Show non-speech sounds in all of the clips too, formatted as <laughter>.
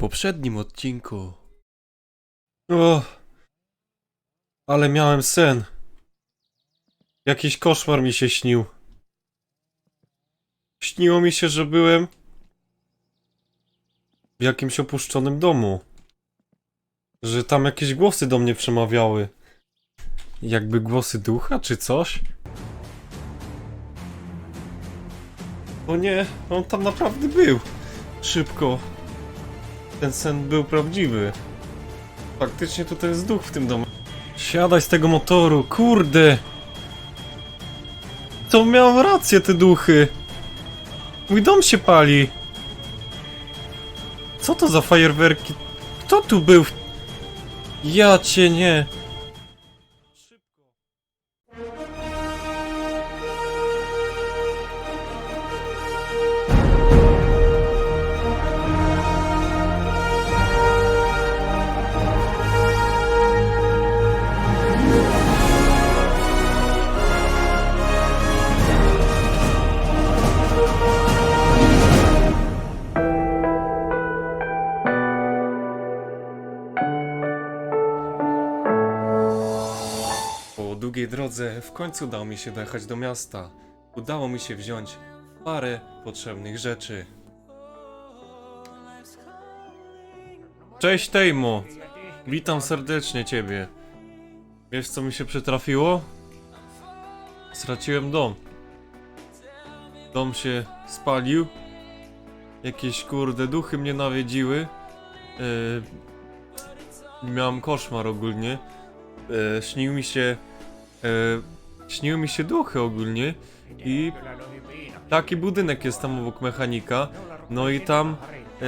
poprzednim odcinku. O, ale miałem sen. Jakiś koszmar mi się śnił. Śniło mi się, że byłem w jakimś opuszczonym domu. Że tam jakieś głosy do mnie przemawiały. Jakby głosy ducha czy coś. O nie, on tam naprawdę był. Szybko. Ten sen był prawdziwy. Faktycznie tutaj jest duch w tym domu. Siadaj z tego motoru, kurde! To miałem rację, te duchy. Mój dom się pali. Co to za fajerwerki? Kto tu był? Ja cię nie. Długiej drodze w końcu udało mi się dojechać do miasta. Udało mi się wziąć parę potrzebnych rzeczy. Cześć Tejmo! Witam serdecznie ciebie. Wiesz co mi się przytrafiło? Straciłem dom. Dom się spalił. Jakieś kurde duchy mnie nawiedziły. Yy, miałem koszmar ogólnie. E, śnił mi się. E, śniły mi się duchy ogólnie i taki budynek jest tam obok mechanika. No i tam. E,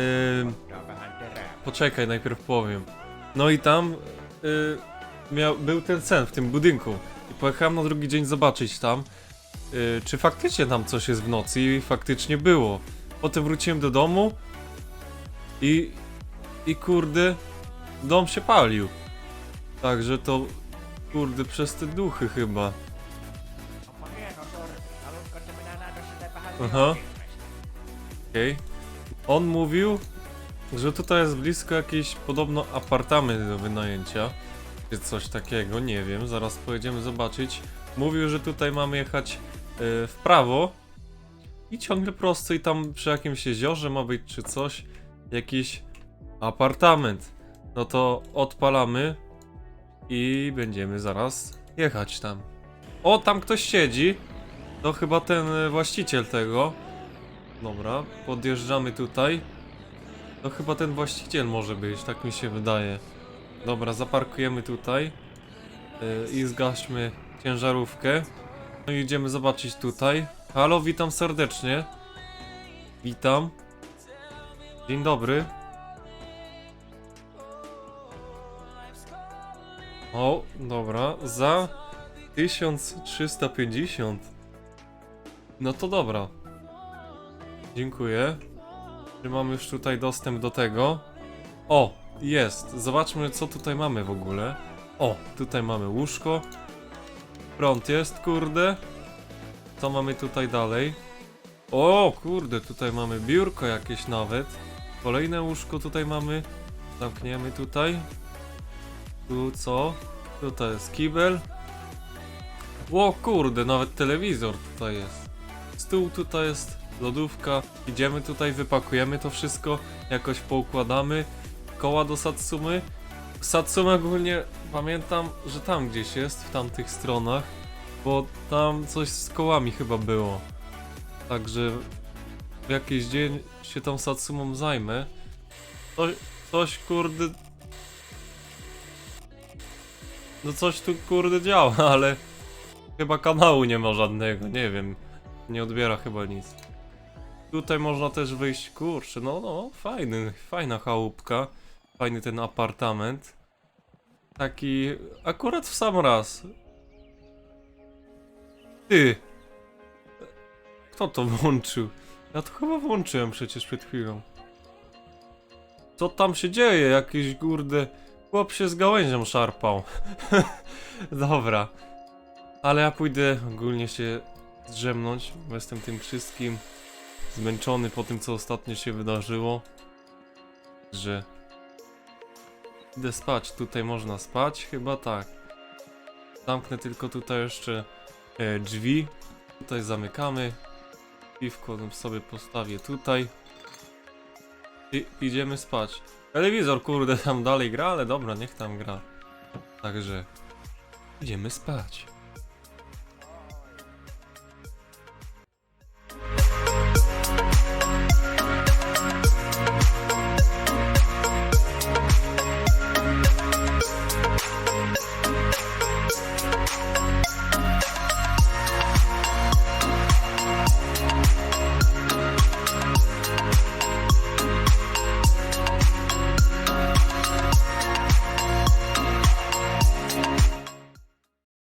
poczekaj, najpierw powiem. No i tam e, miał, był ten sen w tym budynku. I pojechałem na drugi dzień zobaczyć tam, czy faktycznie tam coś jest w nocy. I faktycznie było. Potem wróciłem do domu i. I kurde, dom się palił. Także to, kurde, przez te duchy chyba. Aha. Okej. On mówił, że tutaj jest blisko jakiś podobno apartament do wynajęcia. Czy coś takiego, nie wiem, zaraz pojedziemy zobaczyć. Mówił, że tutaj mamy jechać e, w prawo i ciągle prosto i tam przy jakimś jeziorze ma być czy coś, jakiś apartament. No to odpalamy i będziemy zaraz jechać tam. O, tam ktoś siedzi. To chyba ten e, właściciel tego. Dobra, podjeżdżamy tutaj. To chyba ten właściciel może być, tak mi się wydaje. Dobra, zaparkujemy tutaj. Yy, I zgaśmy ciężarówkę. No i idziemy zobaczyć tutaj. Halo, witam serdecznie. Witam. Dzień dobry. O, dobra, za 1350. No to dobra. Dziękuję. Czy mamy już tutaj dostęp do tego? O, jest. Zobaczmy, co tutaj mamy w ogóle. O, tutaj mamy łóżko. Prąd jest, kurde. Co mamy tutaj dalej? O, kurde, tutaj mamy biurko jakieś nawet. Kolejne łóżko tutaj mamy. Zamkniemy tutaj. Tu co? Tutaj jest kibel. O kurde, nawet telewizor tutaj jest. Stół tutaj jest, lodówka. Idziemy tutaj, wypakujemy to wszystko, jakoś poukładamy. Koła do Satsumy. Satsumy ogólnie pamiętam, że tam gdzieś jest, w tamtych stronach. Bo tam coś z kołami chyba było. Także w jakiś dzień się tą Satsumą zajmę. Coś, coś kurde no coś tu kurde działa, <laughs> ale chyba kanału nie ma żadnego, nie wiem. Nie odbiera chyba nic. Tutaj można też wyjść, kurczę, no no, fajny, fajna chałupka. Fajny ten apartament. Taki akurat w sam raz. Ty! Kto to włączył? Ja to chyba włączyłem przecież przed chwilą. Co tam się dzieje? Jakiś kurde... Chłop się z gałęzią szarpał. <laughs> Dobra. Ale ja pójdę ogólnie się zdrzemnąć, bo jestem tym wszystkim zmęczony po tym, co ostatnio się wydarzyło. Że... Idę spać, tutaj można spać? Chyba tak. Zamknę tylko tutaj jeszcze e, drzwi. Tutaj zamykamy. Piwko sobie postawię tutaj. I idziemy spać. Telewizor kurde tam dalej gra, ale dobra, niech tam gra. Także idziemy spać.